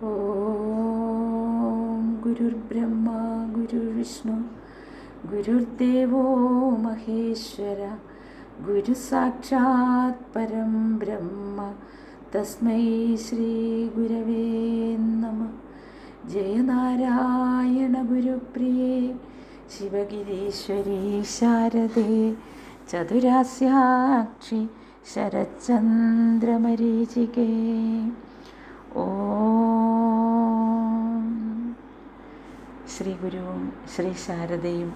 ഓം ഗുരുർബ്രഹ്മ ഗുരുർവിഷ്ണു ഗുരുർദേവോ മഹേശ്വര ഗുരു സാക്ഷാത് പരം ബ്രഹ്മ തസ്മൈ ശ്രീ ഗുരവേ നമ. ജയനാരായണ ഗുരുപ്രിയേ ശിവഗിരീശ്വരീ ശാരദേ ചതുരാസ്യാക്ഷി ശരചന്ദ്രമരീചികേ ഓം ശ്രീ ഗുരുവും ശ്രീ ശാരദയും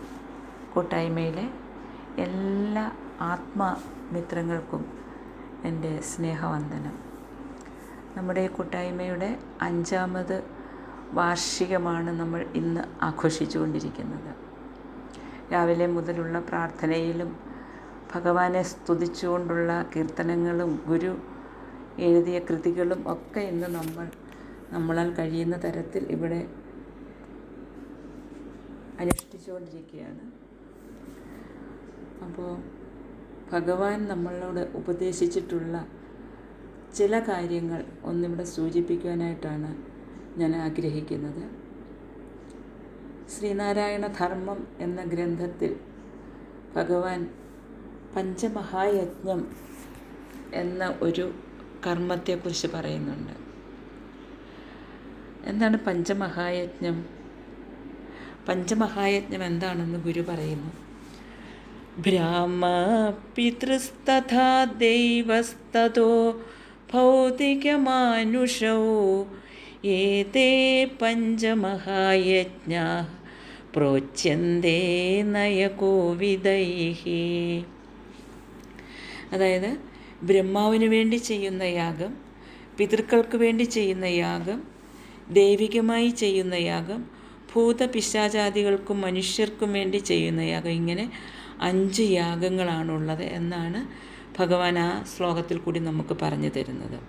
കൂട്ടായ്മയിലെ എല്ലാ ആത്മമിത്രങ്ങൾക്കും എന്റെ സ്നേഹവന്ദനം. നമ്മുടെ കൂട്ടായ്മയുടെ അഞ്ചാമത് വാർഷികമാണ് നമ്മൾ ഇന്ന് ആഘോഷിച്ചുകൊണ്ടിരിക്കുന്നത്. രാവിലെ മുതലുള്ള പ്രാർത്ഥനയിലും ഭഗവാനെ സ്തുതിച്ചുകൊണ്ടുള്ള കീർത്തനങ്ങളും ഗുരു എഴുതിയ കൃതികളും ഒക്കെ ഇന്ന് നമ്മൾ നമ്മളാൽ കഴിയുന്ന തരത്തിൽ ഇവിടെ അനുഷ്ഠിച്ചുകൊണ്ടിരിക്കുകയാണ്. അപ്പോൾ ഭഗവാൻ നമ്മളോട് ഉപദേശിച്ചിട്ടുള്ള ചില കാര്യങ്ങൾ ഒന്നിവിടെ സൂചിപ്പിക്കുവാനായിട്ടാണ് ഞാൻ ആഗ്രഹിക്കുന്നത്. ശ്രീനാരായണ ധർമ്മം എന്ന ഗ്രന്ഥത്തിൽ ഭഗവാൻ പഞ്ചമഹായജ്ഞം എന്ന ഒരു കർമ്മത്തെക്കുറിച്ച് പറയുന്നുണ്ട്. എന്താണ് പഞ്ചമഹായജ്ഞം? പഞ്ചമഹായജ്ഞം എന്താണെന്ന് ഗുരു പറയുന്നു. ബ്രാഹ്മ പിതൃസ്തഥാ ദൈവസ്തോ ഭൗതികമാനുഷോ ഏതേ പഞ്ചമഹായജ്ഞ പ്രോച്യന്തേ നയകോവിദൈ അതായത് ബ്രഹ്മാവിന് വേണ്ടി ചെയ്യുന്ന യാഗം പിതൃക്കൾക്ക് വേണ്ടി ചെയ്യുന്ന യാഗം ദൈവികമായി ചെയ്യുന്ന യാഗം ഭൂതപിശാചാദികൾക്കും മനുഷ്യർക്കും വേണ്ടി ചെയ്യുന്ന യാഗം. ഇങ്ങനെ അഞ്ച് യാഗങ്ങളാണുള്ളത് എന്നാണ് ഭഗവാൻ ആ ശ്ലോകത്തിൽ കൂടി നമുക്ക് പറഞ്ഞു തരുന്നത്.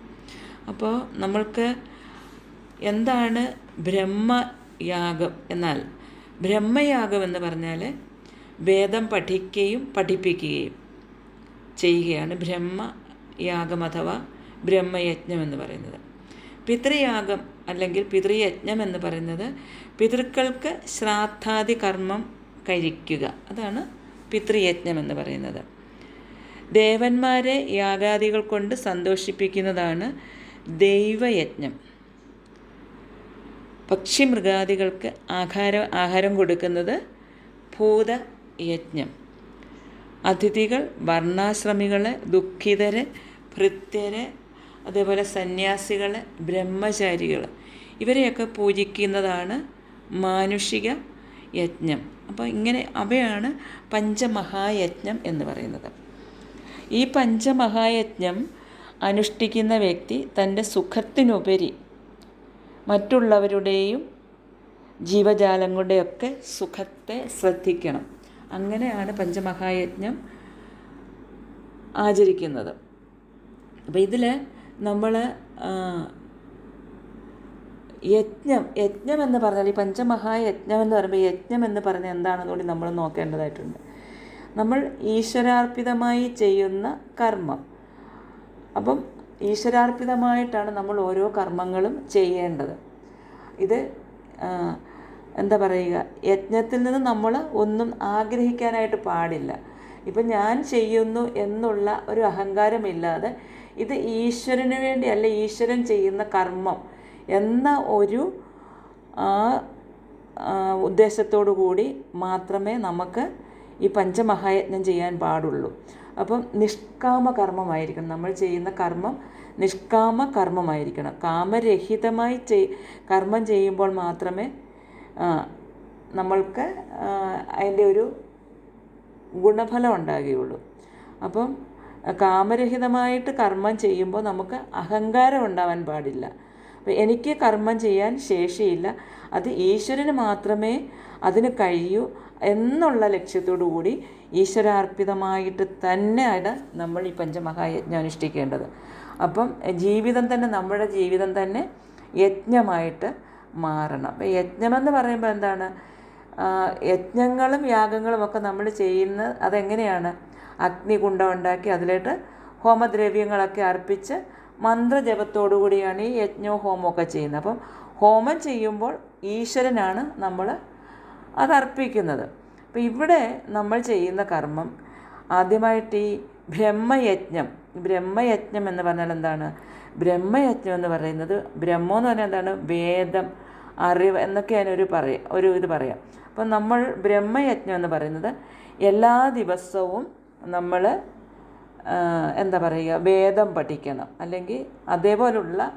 അപ്പോൾ നമ്മൾക്ക് എന്താണ് ബ്രഹ്മയാഗം? എന്നാൽ ബ്രഹ്മയാഗം എന്ന് പറഞ്ഞാൽ വേദം പഠിക്കുകയും പഠിപ്പിക്കുകയും ചെയ്യുകയാണ്. ബ്രഹ്മയാഗം അഥവാ ബ്രഹ്മയജ്ഞം എന്ന് പറയുന്നത്. പിതൃയാഗം അല്ലെങ്കിൽ പിതൃയജ്ഞം എന്ന് പറയുന്നത് പിതൃക്കൾക്ക് ശ്രാദ്ധാദി കർമ്മം കഴിക്കുക. അതാണ് പിതൃയജ്ഞം എന്ന് പറയുന്നത്. ദേവന്മാരെ യാഗാദികൾ കൊണ്ട് സന്തോഷിപ്പിക്കുന്നതാണ് ദൈവയജ്ഞം. പക്ഷിമൃഗാദികൾക്ക് ആഹാരം ആഹാരം കൊടുക്കുന്നത് ഭൂതയജ്ഞം. അതിഥികൾ വർണാശ്രമികളെ ദുഃഖിതരെ ഭൃത്യരെ അതേപോലെ സന്യാസികൾ ബ്രഹ്മചാരികൾ ഇവരെയൊക്കെ പൂജിക്കുന്നതാണ് മാനുഷിക യജ്ഞം. അപ്പോൾ ഇങ്ങനെ അവയാണ് പഞ്ചമഹായജ്ഞം എന്ന് പറയുന്നത്. ഈ പഞ്ചമഹായജ്ഞം അനുഷ്ഠിക്കുന്ന വ്യക്തി തന്റെ സുഖത്തിനുപരി മറ്റുള്ളവരുടെയും ജീവജാലങ്ങളുടെയൊക്കെ സുഖത്തെ ശ്രദ്ധിക്കണം. അങ്ങനെയാണ് പഞ്ചമഹായജ്ഞം ആചരിക്കുന്നത്. അപ്പോൾ ഇതിൽ നമ്മൾ യജ്ഞം യജ്ഞം എന്ന് പറഞ്ഞാൽ ഈ പഞ്ചമഹായജ്ഞം എന്ന് പറയുമ്പോൾ യജ്ഞം എന്ന് പറഞ്ഞാൽ എന്താണെന്ന് കൂടി നമ്മൾ നോക്കേണ്ടതായിട്ടുണ്ട്. നമ്മൾ ഈശ്വരാർപ്പിതമായി ചെയ്യുന്ന കർമ്മം. അപ്പം ഈശ്വരാർപ്പിതമായിട്ടാണ് നമ്മൾ ഓരോ കർമ്മങ്ങളും ചെയ്യേണ്ടത്. ഇത് എന്താ പറയുക യജ്ഞത്തിൽ നിന്ന് നമ്മൾ ഒന്നും ആഗ്രഹിക്കാനായിട്ട് പാടില്ല. ഇപ്പം ഞാൻ ചെയ്യുന്നു എന്നുള്ള ഒരു അഹങ്കാരമില്ലാതെ ഇത് ഈശ്വരന് വേണ്ടി അല്ല ഈശ്വരൻ ചെയ്യുന്ന കർമ്മം എന്ന ഒരു ഉദ്ദേശത്തോടു കൂടി മാത്രമേ നമുക്ക് ഈ പഞ്ചമഹായജ്ഞം ചെയ്യാൻ പാടുള്ളൂ. അപ്പം നിഷ്കാമ കർമ്മമായിരിക്കണം. നമ്മൾ ചെയ്യുന്ന കർമ്മം നിഷ്കാമ കർമ്മമായിരിക്കണം. കാമരഹിതമായി ചെയ് കർമ്മം ചെയ്യുമ്പോൾ മാത്രമേ നമ്മൾക്ക് അതിന്റെ ഒരു ഗുണഫലം ഉണ്ടാകുകയുള്ളൂ. അപ്പം കാമരഹിതമായിട്ട് കർമ്മം ചെയ്യുമ്പോൾ നമുക്ക് അഹങ്കാരം ഉണ്ടാവാൻ പാടില്ല. അപ്പം എനിക്ക് കർമ്മം ചെയ്യാൻ ശേഷിയില്ല. അത് ഈശ്വരന് മാത്രമേ അതിന് കഴിയൂ എന്നുള്ള ലക്ഷ്യത്തോടു കൂടി ഈശ്വരാർപ്പിതമായിട്ട് തന്നെയാണ് നമ്മൾ ഈ പഞ്ചമഹായജ്ഞം അനുഷ്ഠിക്കേണ്ടത്. അപ്പം ജീവിതം തന്നെ നമ്മുടെ ജീവിതം തന്നെ യജ്ഞമായിട്ട് മാറണം. അപ്പം യജ്ഞമെന്ന് പറയുമ്പോൾ എന്താണ്? യജ്ഞങ്ങളും യാഗങ്ങളും ഒക്കെ നമ്മൾ ചെയ്യുന്ന അതെങ്ങനെയാണ്? അഗ്നികുണ്ഡം ഉണ്ടാക്കി അതിലേട്ട് ഹോമദ്രവ്യങ്ങളൊക്കെ അർപ്പിച്ച് മന്ത്രജപത്തോടു കൂടിയാണ് ഈ യജ്ഞവും ഹോമമൊക്കെ ചെയ്യുന്നത്. അപ്പം ഹോമം ചെയ്യുമ്പോൾ ഈശ്വരനാണ് നമ്മൾ അതർപ്പിക്കുന്നത്. അപ്പം ഇവിടെ നമ്മൾ ചെയ്യുന്ന കർമ്മം ആദ്യമായിട്ട് ഈ ബ്രഹ്മയജ്ഞം. ബ്രഹ്മയജ്ഞം എന്ന് പറഞ്ഞാൽ എന്താണ്? ബ്രഹ്മയജ്ഞം എന്ന് പറയുന്നത് ബ്രഹ്മം എന്ന് പറഞ്ഞാൽ എന്താണ്? വേദം അറിവ് എന്നൊക്കെ അതിനൊരു പറയാം ഒരു ഇത് പറയാം. അപ്പം നമ്മൾ ബ്രഹ്മയജ്ഞം എന്ന് പറയുന്നത് എല്ലാ ദിവസവും നമ്മൾ എന്താ പറയുക വേദം പഠിക്കണം. അല്ലെങ്കിൽ അതേപോലുള്ള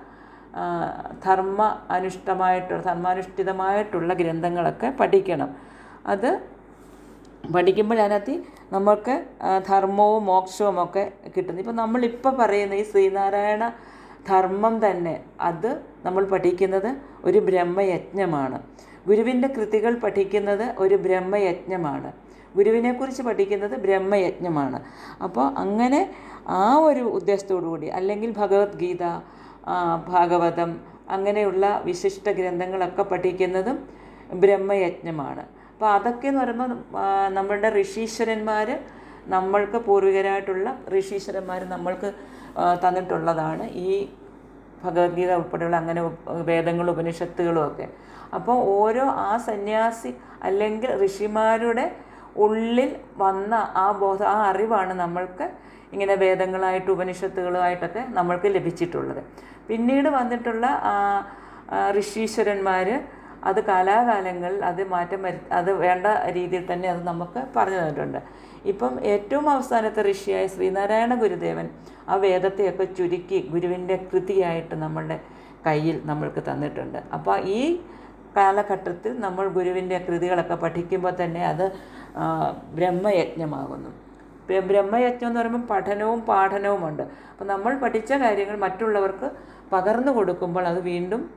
ധർമ്മ അനുഷ്ഠമായിട്ടുള്ള ധർമാനുഷ്ഠിതമായിട്ടുള്ള ഗ്രന്ഥങ്ങളൊക്കെ പഠിക്കണം. അത് പഠിക്കുമ്പോൾ അതിനകത്ത് നമ്മൾക്ക് ആ, ധർമ്മവും മോക്ഷവും ഒക്കെ കിട്ടുന്നു. ഇപ്പം നമ്മളിപ്പോൾ പറയുന്ന ഈ ശ്രീനാരായണ ധർമ്മം തന്നെ അത് നമ്മൾ പഠിക്കുന്നത് ഒരു ബ്രഹ്മയജ്ഞമാണ്. ഗുരുവിന്റെ കൃതികൾ പഠിക്കുന്നത് ഒരു ബ്രഹ്മയജ്ഞമാണ്. ഗുരുവിനെക്കുറിച്ച് പഠിക്കുന്നത് ബ്രഹ്മയജ്ഞമാണ്. അപ്പോൾ അങ്ങനെ ആ ഒരു ഉദ്ദേശത്തോടു കൂടി അല്ലെങ്കിൽ ഭഗവത്ഗീത ഭാഗവതം അങ്ങനെയുള്ള വിശിഷ്ട ഗ്രന്ഥങ്ങളൊക്കെ പഠിക്കുന്നതും ബ്രഹ്മയജ്ഞമാണ്. അപ്പോൾ അതൊക്കെ എന്ന് പറയുമ്പോൾ നമ്മളുടെ ഋഷീശ്വരന്മാർ നമ്മൾക്ക് പൂർവികരായിട്ടുള്ള ഋഷീശ്വരന്മാർ നമ്മൾക്ക് തന്നിട്ടുള്ളതാണ് ഈ ഭഗവത്ഗീത ഉൾപ്പെടെയുള്ള അങ്ങനെ വേദങ്ങളും ഉപനിഷത്തുകളും ഒക്കെ. അപ്പോൾ ഓരോ ആ സന്യാസി അല്ലെങ്കിൽ ഋഷിമാരുടെ ഉള്ളിൽ വന്ന ആ ബോധ ആ അറിവാണ് നമ്മൾക്ക് ഇങ്ങനെ വേദങ്ങളായിട്ട് ഉപനിഷത്തുകളുമായിട്ടൊക്കെ നമ്മൾക്ക് ലഭിച്ചിട്ടുള്ളത്. പിന്നീട് വന്നിട്ടുള്ള ഋഷീശ്വരന്മാർ അത് കാലാകാലങ്ങളിൽ അത് മാറ്റം വരു അത് വേണ്ട രീതിയിൽ തന്നെ അത് നമുക്ക് പറഞ്ഞു തന്നിട്ടുണ്ട്. ഇപ്പം ഏറ്റവും അവസാനത്തെ ഋഷിയായ ശ്രീനാരായണ ഗുരുദേവൻ ആ വേദത്തെയൊക്കെ ചുരുക്കി ഗുരുവിന്റെ കൃതിയായിട്ട് നമ്മളുടെ കയ്യിൽ നമ്മൾക്ക് തന്നിട്ടുണ്ട്. അപ്പോൾ ഈ കാലഘട്ടത്തിൽ നമ്മൾ ഗുരുവിന്റെ കൃതികളൊക്കെ പഠിക്കുമ്പോൾ തന്നെ അത് ബ്രഹ്മയജ്ഞമാകുന്നു. ബ്ര- ബ്രഹ്മയജ്ഞം എന്ന് പറയുമ്പോൾ പഠനവും പാഠനവുമുണ്ട് അപ്പം നമ്മൾ പഠിച്ച കാര്യങ്ങൾ മറ്റുള്ളവർക്ക് പകർന്നു കൊടുക്കുമ്പോൾ അത് വീണ്ടും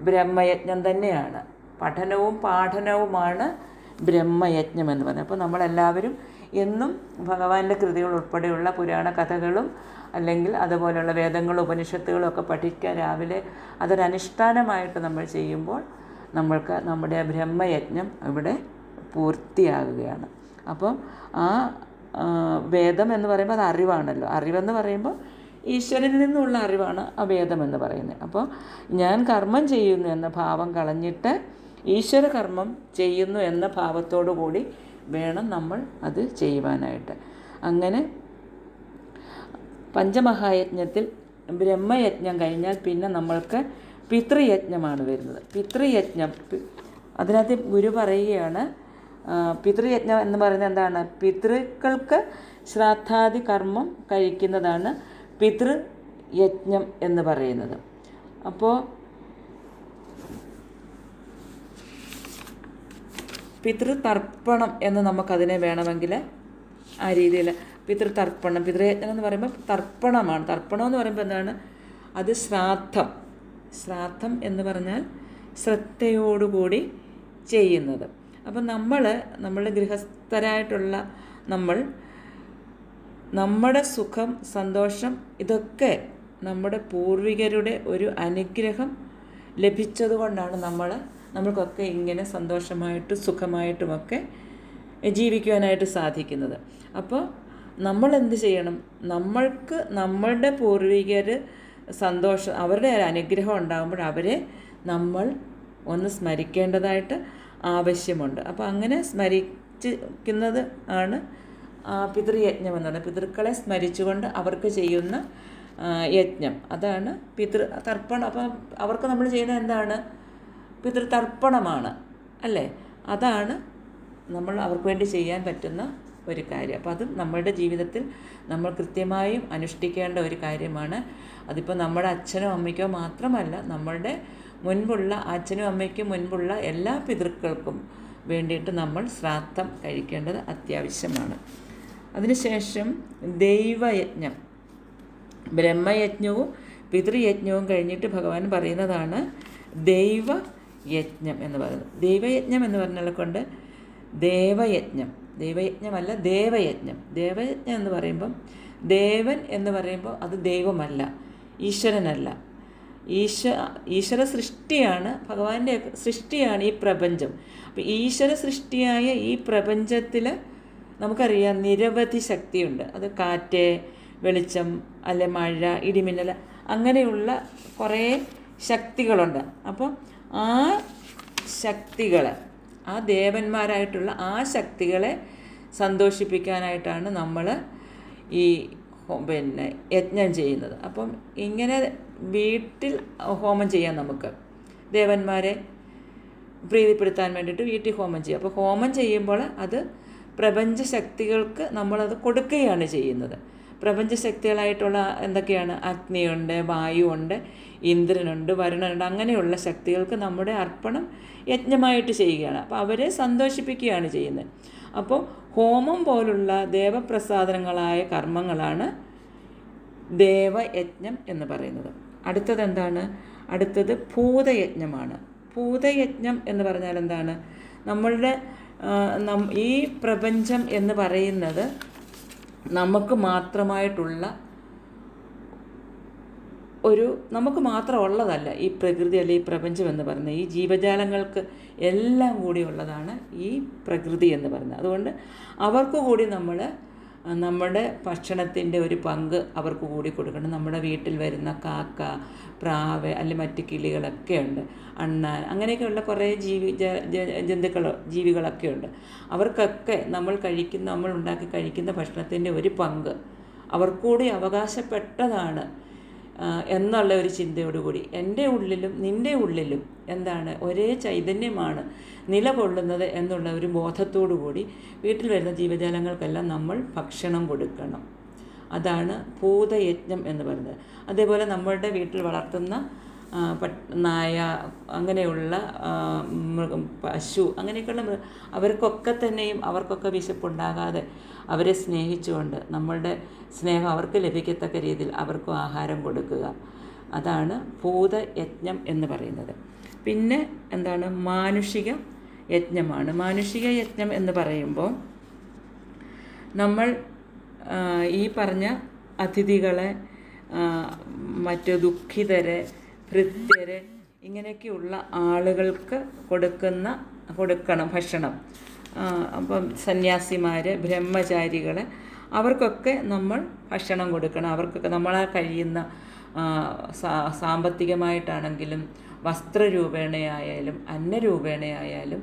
ബ്രഹ്മയജ്ഞം തന്നെയാണ്. പഠനവും പാഠനവുമാണ് ബ്രഹ്മയജ്ഞം എന്ന് പറയുന്നത്. അപ്പോൾ നമ്മളെല്ലാവരും എന്നും ഭഗവാന്റെ കൃതികൾ ഉൾപ്പെടെയുള്ള പുരാണ കഥകളും അല്ലെങ്കിൽ അതുപോലെയുള്ള വേദങ്ങളും ഉപനിഷത്തുകളും ഒക്കെ പഠിക്കാൻ രാവിലെ അതൊരനുഷ്ഠാനമായിട്ട് നമ്മൾ ചെയ്യുമ്പോൾ നമ്മൾക്ക് നമ്മുടെ ബ്രഹ്മയജ്ഞം ഇവിടെ പൂർത്തിയാകുകയാണ്. അപ്പം ആ വേദം എന്ന് പറയുമ്പോൾ അത് അറിവാണല്ലോ. അറിവെന്ന് പറയുമ്പോൾ ഈശ്വരനിൽ നിന്നുള്ള അറിവാണ് ആ വേദം എന്ന് പറയുന്നത്. അപ്പോൾ ഞാൻ കർമ്മം ചെയ്യുന്നു എന്ന ഭാവം കളഞ്ഞിട്ട് ഈശ്വര കർമ്മം ചെയ്യുന്നു എന്ന ഭാവത്തോടു കൂടി വേണം നമ്മൾ അത് ചെയ്യുവാനായിട്ട്. അങ്ങനെ പഞ്ചമഹായജ്ഞത്തിൽ ബ്രഹ്മയജ്ഞം കഴിഞ്ഞാൽ പിന്നെ നമ്മൾക്ക് പിതൃയജ്ഞമാണ് വരുന്നത്. പിതൃയജ്ഞം അതിനകത്ത് ഗുരു പറയുകയാണ് പിതൃയജ്ഞം എന്ന് പറയുന്നത് എന്താണ്? പിതൃക്കൾക്ക് ശ്രാദ്ധാദി കർമ്മം കഴിക്കുന്നതാണ് പിതൃയജ്ഞം എന്ന് പറയുന്നത്. അപ്പോൾ പിതൃതർപ്പണം എന്ന് നമുക്കതിനെ വേണമെങ്കിൽ ആ രീതിയിൽ പിതൃതർപ്പണം പിതൃയജ്ഞം എന്ന് പറയുമ്പോൾ തർപ്പണമാണ്. തർപ്പണം എന്ന് പറയുമ്പോൾ എന്താണ്? അത് ശ്രാദ്ധം. ശ്രാദ്ധം എന്ന് പറഞ്ഞാൽ ശ്രദ്ധയോടുകൂടി ചെയ്യുന്നത്. അപ്പം നമ്മൾ നമ്മളുടെ ഗൃഹസ്ഥരായിട്ടുള്ള നമ്മൾ നമ്മുടെ സുഖം സന്തോഷം ഇതൊക്കെ നമ്മുടെ പൂർവികരുടെ ഒരു അനുഗ്രഹം ലഭിച്ചതുകൊണ്ടാണ് നമ്മൾ നമ്മൾക്കൊക്കെ ഇങ്ങനെ സന്തോഷമായിട്ടും സുഖമായിട്ടുമൊക്കെ ജീവിക്കുവാനായിട്ട് സാധിക്കുന്നത്. അപ്പോൾ നമ്മൾ എന്ത് ചെയ്യണം? നമ്മൾക്ക് നമ്മളുടെ പൂർവികർ സന്തോഷം അവരുടെ ഒരു അനുഗ്രഹം ഉണ്ടാകുമ്പോൾ അവരെ നമ്മൾ ഒന്ന് സ്മരിക്കേണ്ടതായിട്ട് ആവശ്യമുണ്ട്. അപ്പോൾ അങ്ങനെ സ്മരിക്കുന്നത് ആണ് പിതൃയജ്ഞം എന്ന് പറയുന്നത്. പിതൃക്കളെ സ്മരിച്ചുകൊണ്ട് അവർക്ക് ചെയ്യുന്ന യജ്ഞം. അതാണ് പിതൃ തർപ്പണം. അപ്പം അവർക്ക് നമ്മൾ ചെയ്യുന്ന എന്താണ്? പിതൃതർപ്പണമാണ്. അല്ലേ? അതാണ് നമ്മൾ അവർക്ക് വേണ്ടി ചെയ്യാൻ പറ്റുന്ന ഒരു കാര്യം. അപ്പോൾ അതും നമ്മളുടെ ജീവിതത്തിൽ നമ്മൾ കൃത്യമായും അനുഷ്ഠിക്കേണ്ട ഒരു കാര്യമാണ്. അതിപ്പോൾ നമ്മുടെ അച്ഛനോ അമ്മയ്ക്കോ മാത്രമല്ല നമ്മളുടെ മുൻപുള്ള അച്ഛനും അമ്മയ്ക്കും മുൻപുള്ള എല്ലാ പിതൃക്കൾക്കും വേണ്ടിയിട്ട് നമ്മൾ ശ്രാദ്ധം കഴിക്കേണ്ടത് അത്യാവശ്യമാണ്. അതിനുശേഷം ദൈവയജ്ഞം. ബ്രഹ്മയജ്ഞവും പിതൃയജ്ഞവും കഴിഞ്ഞിട്ട് ഭഗവാൻ പറയുന്നതാണ് ദൈവയജ്ഞം എന്ന് പറയുന്നത്. ദൈവയജ്ഞം എന്ന് പറഞ്ഞാൽ കൊണ്ട് ദേവയജ്ഞം. ദൈവയജ്ഞമല്ല ദേവയജ്ഞം. ദേവയജ്ഞം എന്ന് പറയുമ്പം ദേവൻ എന്ന് പറയുമ്പോൾ അത് ദൈവമല്ല ഈശ്വരനല്ല. ഈശ്വ ഈശ്വര സൃഷ്ടിയാണ് ഭഗവാന്റെ സൃഷ്ടിയാണ് ഈ പ്രപഞ്ചം. അപ്പോൾ ഈശ്വര സൃഷ്ടിയായ ഈ പ്രപഞ്ചത്തിൽ നമുക്കറിയാം നിരവധി ശക്തിയുണ്ട്. അത് കാറ്റ് വെളിച്ചം അല്ലെ മഴ ഇടിമിന്നൽ അങ്ങനെയുള്ള കുറേ ശക്തികളുണ്ട്. അപ്പം ആ ശക്തികൾ ആ ദേവന്മാരായിട്ടുള്ള ആ ശക്തികളെ സന്തോഷിപ്പിക്കാനായിട്ടാണ് നമ്മൾ ഈ പിന്നെ യജ്ഞം ചെയ്യുന്നത്. അപ്പം ഇങ്ങനെ വീട്ടിൽ ഹോമം ചെയ്യാം നമുക്ക്. ദേവന്മാരെ പ്രീതിപ്പെടുത്താൻ വേണ്ടിയിട്ട് വീട്ടിൽ ഹോമം ചെയ്യുക അപ്പോൾ ഹോമം ചെയ്യുമ്പോൾ അത് പ്രപഞ്ച ശക്തികൾക്ക് നമ്മളത് കൊടുക്കുകയാണ് ചെയ്യുന്നത്. പ്രപഞ്ച ശക്തികളായിട്ടുള്ള എന്തൊക്കെയാണ്? അഗ്നിയുണ്ട് വായുവുണ്ട് ഇന്ദ്രനുണ്ട് വരുണനുണ്ട് അങ്ങനെയുള്ള ശക്തികൾക്ക് നമ്മുടെ അർപ്പണം യജ്ഞമായിട്ട് ചെയ്യുകയാണ്. അപ്പോൾ അവരെ സന്തോഷിപ്പിക്കുകയാണ് ചെയ്യുന്നത്. അപ്പോൾ ഹോമം പോലുള്ള ദേവപ്രസാദനങ്ങളായ കർമ്മങ്ങളാണ് ദേവയജ്ഞം എന്ന് പറയുന്നത്. അടുത്തത് എന്താണ്? അടുത്തത് ഭൂതയജ്ഞമാണ്. ഭൂതയജ്ഞം എന്ന് പറഞ്ഞാൽ എന്താണ്? നമ്മളുടെ ഈ പ്രപഞ്ചം എന്ന് പറയുന്നത് നമുക്ക് മാത്രമായിട്ടുള്ള ഒരു നമുക്ക് മാത്രമുള്ളതല്ല ഈ പ്രകൃതി അല്ലെ ഈ പ്രപഞ്ചം എന്ന് പറയുന്നത്. ഈ ജീവജാലങ്ങൾക്ക് എല്ലാം കൂടി ഉള്ളതാണ് ഈ പ്രകൃതി എന്ന് പറയുന്നത്. അതുകൊണ്ട് അവർക്ക് കൂടി നമ്മൾ നമ്മുടെ ഭക്ഷണത്തിന്റെ ഒരു പങ്ക് അവർക്ക് കൂടി കൊടുക്കണം. നമ്മുടെ വീട്ടിൽ വരുന്ന കാക്ക പ്രാവ് അല്ലെങ്കിൽ മറ്റ് കിളികളൊക്കെ ഉണ്ട്. അണ്ണാൻ അങ്ങനെയൊക്കെയുള്ള കുറേ ജീവി ജന്തുക്കൾ ജീവികളൊക്കെ ഉണ്ട്. അവർക്കൊക്കെ നമ്മൾ കഴിക്കുന്ന നമ്മൾ ഉണ്ടാക്കി കഴിക്കുന്ന ഭക്ഷണത്തിന്റെ ഒരു പങ്ക് അവർക്കൂടി അവകാശപ്പെട്ടതാണ്. എന്നുള്ള ഒരു ചിന്തയോടുകൂടി. എന്റെ ഉള്ളിലും നിന്റെ ഉള്ളിലും എന്താണ് ഒരേ ചൈതന്യമാണ് നിലകൊള്ളുന്നത് എന്നുള്ള ഒരു ബോധത്തോടു കൂടി വീട്ടിൽ വരുന്ന ജീവജാലങ്ങൾക്കെല്ലാം നമ്മൾ ഭക്ഷണം കൊടുക്കണം. അതാണ് ഭൂതയജ്ഞം എന്ന് പറയുന്നത്. അതേപോലെ നമ്മളുടെ വീട്ടിൽ വളർത്തുന്ന നായ അങ്ങനെയുള്ള മൃഗം പശു അങ്ങനെയൊക്കെയുള്ള അവർക്കൊക്കെ തന്നെയും അവർക്കൊക്കെ വിശപ്പുണ്ടാകാതെ അവരെ സ്നേഹിച്ചുകൊണ്ട് നമ്മളുടെ സ്നേഹം അവർക്ക് ലഭിക്കത്തക്ക രീതിയിൽ അവർക്കും ആഹാരം കൊടുക്കുക. അതാണ് ഭൂതയജ്ഞം എന്ന് പറയുന്നത്. പിന്നെ എന്താണ്? മാനുഷിക യജ്ഞമാണ്. മാനുഷിക യജ്ഞം എന്ന് പറയുമ്പോൾ നമ്മൾ ഈ പറഞ്ഞ അതിഥികളെ മറ്റ് ദുഃഖിതരെ ഭൃത്യരെ ഇങ്ങനെയൊക്കെയുള്ള ആളുകൾക്ക് കൊടുക്കുന്ന കൊടുക്കണം ഭക്ഷണം. അപ്പം സന്യാസിമാർ ബ്രഹ്മചാരികൾ അവർക്കൊക്കെ നമ്മൾ ഭക്ഷണം കൊടുക്കണം. അവർക്കൊക്കെ നമ്മളാൽ കഴിയുന്ന സാമ്പത്തികമായിട്ടാണെങ്കിലും വസ്ത്രരൂപേണയായാലും അന്നരൂപേണയായാലും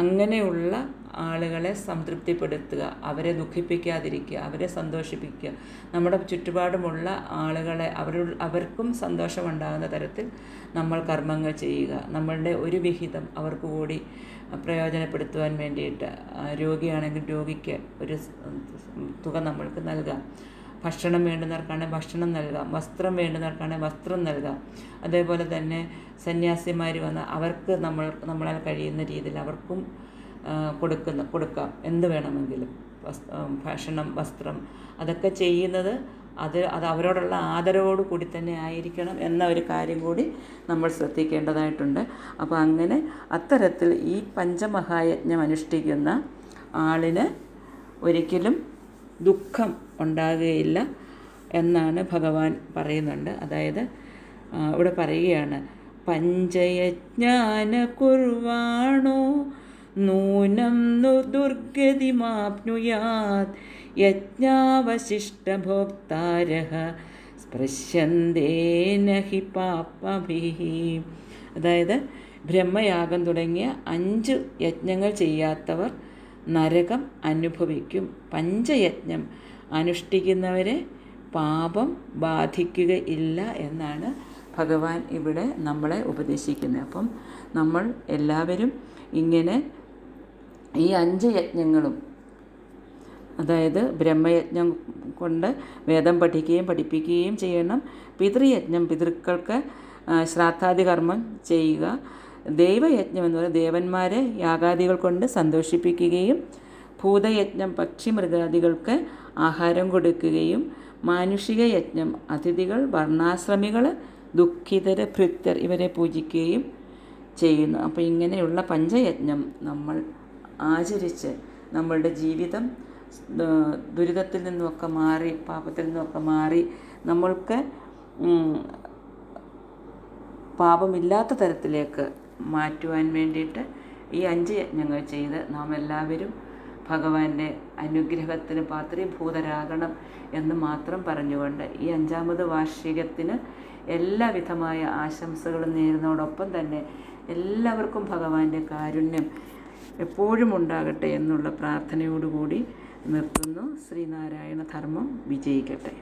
അങ്ങനെയുള്ള ആളുകളെ സംതൃപ്തിപ്പെടുത്തുക അവരെ ദുഃഖിപ്പിക്കാതിരിക്കുക അവരെ സന്തോഷിപ്പിക്കുക. നമ്മുടെ ചുറ്റുപാടുമുള്ള ആളുകളെ അവർ അവർക്കും സന്തോഷമുണ്ടാകുന്ന തരത്തിൽ നമ്മൾ കർമ്മങ്ങൾ ചെയ്യുക. നമ്മളുടെ ഒരു വിഹിതം അവർക്ക് കൂടി പ്രയോജനപ്പെടുത്തുവാൻ വേണ്ടിയിട്ട് രോഗിയാണെങ്കിൽ രോഗിക്ക് ഒരു തുക നമ്മൾക്ക് നൽകാം. ഭക്ഷണം വേണ്ടുന്നവർക്കാണെങ്കിൽ ഭക്ഷണം നൽകാം. വസ്ത്രം വേണ്ടുന്നവർക്കാണെങ്കിൽ വസ്ത്രം നൽകാം. അതേപോലെ തന്നെ സന്യാസിമാർ വന്ന് അവർക്ക് നമ്മൾ നമ്മളാൽ കഴിയുന്ന രീതിയിൽ അവർക്കും കൊടുക്കുന്ന കൊടുക്കാം. എന്ത് വേണമെങ്കിലും. ഭക്ഷണം വസ്ത്രം അതൊക്കെ ചെയ്യുന്നത് അത് അത് അവരോടുള്ള ആദരവോട് കൂടി തന്നെ ആയിരിക്കണം എന്ന ഒരു കാര്യം കൂടി നമ്മൾ ശ്രദ്ധിക്കേണ്ടതായിട്ടുണ്ട്. അപ്പോൾ അങ്ങനെ അത്തരത്തിൽ ഈ പഞ്ചമഹായജ്ഞം അനുഷ്ഠിക്കുന്ന ആളിന് ഒരിക്കലും ദുഃഖം ഉണ്ടാകുകയില്ല എന്നാണ് ഭഗവാൻ പറയുന്നുണ്ട്. അതായത് ഇവിടെ പറയുകയാണ് പഞ്ചയജ്ഞാന കുർവാണോ നൂനം നു ദുർഗതിമാപ്നുയാത് യജ്ഞാവശിഷ്ടഭോക്താരः സ്പൃശ്യന്തേന ഹി പാപഭിः അതായത് ബ്രഹ്മയാഗം തുടങ്ങിയ അഞ്ച് യജ്ഞങ്ങൾ ചെയ്യാത്തവർ നരകം അനുഭവിക്കും. പഞ്ചയജ്ഞം അനുഷ്ഠിക്കുന്നവരെ പാപം ബാധിക്കുകയില്ല എന്നാണ് ഭഗവാൻ ഇവിടെ നമ്മളെ ഉപദേശിക്കുന്നത്. അപ്പം നമ്മൾ എല്ലാവരും ഇങ്ങനെ ഈ അഞ്ച് യജ്ഞങ്ങളും അതായത് ബ്രഹ്മയജ്ഞം കൊണ്ട് വേദം പഠിക്കുകയും പഠിപ്പിക്കുകയും ചെയ്യണം. പിതൃയജ്ഞം പിതൃക്കൾക്ക് ശ്രാദ്ധാദി കർമ്മം ചെയ്യുക. ദൈവയജ്ഞം എന്ന് പറയുന്നത് ദേവന്മാരെ യാഗാദികൾ കൊണ്ട് സന്തോഷിപ്പിക്കുകയും ഭൂതയജ്ഞം പക്ഷി മൃഗാദികൾക്ക് ആഹാരം കൊടുക്കുകയും മാനുഷിക യജ്ഞം അതിഥികൾ വർണാശ്രമികൾ ദുഃഖിതര ഭൃത്യർ ഇവരെ പൂജിക്കുകയും ചെയ്യുന്നു. അപ്പോൾ ഇങ്ങനെയുള്ള പഞ്ചയജ്ഞം നമ്മൾ ആചരിച്ച് നമ്മളുടെ ജീവിതം ദുരിതത്തിൽ നിന്നുമൊക്കെ മാറി പാപത്തിൽ നിന്നുമൊക്കെ മാറി നമ്മൾക്ക് പാപമില്ലാത്ത തരത്തിലേക്ക് മാറ്റുവാൻ വേണ്ടിയിട്ട് ഈ അഞ്ച് യജ്ഞങ്ങൾ ചെയ്ത് നാം എല്ലാവരും ഭഗവാന്റെ അനുഗ്രഹത്തിന് പാത്രീഭൂതരാകണം എന്ന് മാത്രം പറഞ്ഞുകൊണ്ട് ഈ അഞ്ചാമത് വാർഷികത്തിന് എല്ലാവിധമായ ആശംസകളും നേരുന്നതോടൊപ്പം തന്നെ എല്ലാവർക്കും ഭഗവാന്റെ കാരുണ്യം എപ്പോഴും ഉണ്ടാകട്ടെ എന്നുള്ള പ്രാർത്ഥനയോടുകൂടി നിർത്തുന്നു. ശ്രീനാരായണ ധർമ്മം വിജയിക്കട്ടെ.